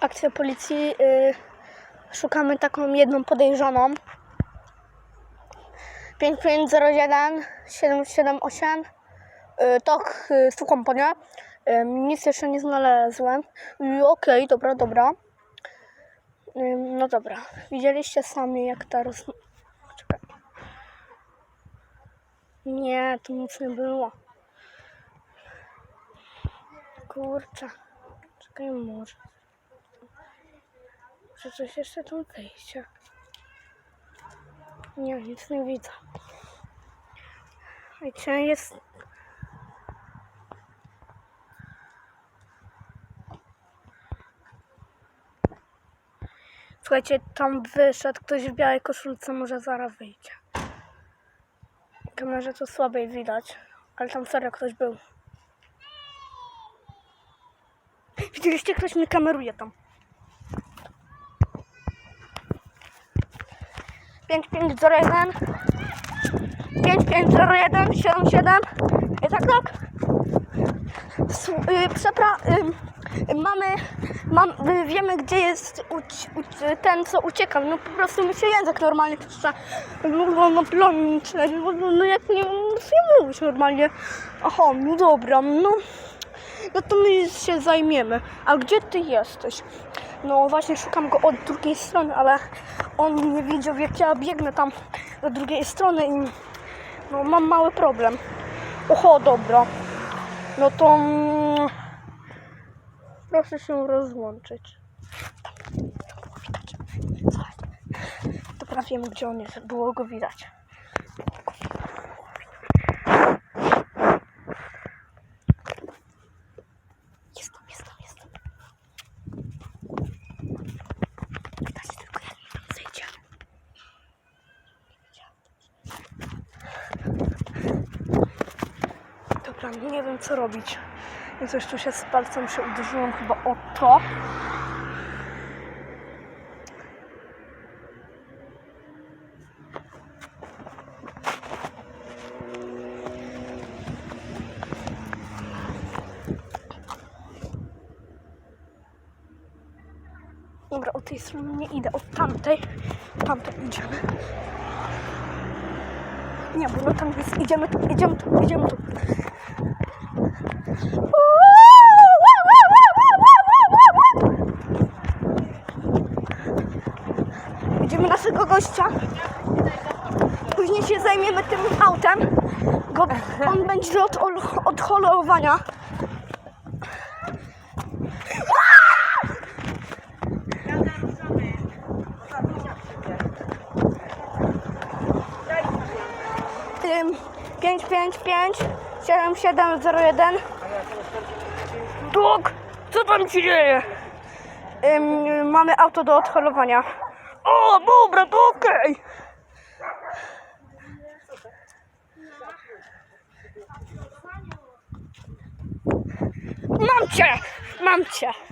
akcja policji. Y, szukamy taką jedną podejrzaną. 5501 778 y, TOK y, Sukomponia. Y, nic jeszcze nie znalazłem. Okej, dobra, dobra. Y, no dobra. Widzieliście sami jak ta roz... Czekaj. Nie, tu nic nie było. Kurczę. Czekaj, może. Coś jeszcze tu wejście. Nie, nic nie widzę. Wiecie, jest... Słuchajcie, tam wyszedł ktoś w białej koszulce, może zaraz wyjdzie. Kamerze to słabiej widać, ale tam serio ktoś był. Widzieliście, ktoś mnie kameruje tam. 5501 5501 77 I tak tak. Y, Przepra y, mamy mam, y, wiemy gdzie jest uci, uci, ten co uciekał no po prostu mi się język normalnie krzyczy no, no, no, no, jak nie, nie mówisz normalnie. Aha no dobra no no to my się zajmiemy. A gdzie ty jesteś? No właśnie szukam go od drugiej strony, ale on nie wiedział jak ja biegnę tam do drugiej strony i no mam mały problem. Oho, dobra. No to mm, proszę się rozłączyć. Tam było widać. Dobra, wiem gdzie on jest. Było go widać. Jest tam, jest tam, jest tam. Pytać tylko jak mi tam zejdzie. Nie wiem co robić. Ja coś tu się z palcem się uderzyłam chyba o to. Dobra, od tej strony nie idę, od tamtej. Tamtej idziemy. Nie, bo no tam jest, idziemy tu, idziemy tu, idziemy tu. Idziemy naszego gościa. Później się zajmiemy tym autem. Go, on będzie od, od. Tym 555 7701 Dług! Co tam się dzieje? Ym, mamy auto do odholowania. O, dobra, to okej. Mam cię! Mam cię!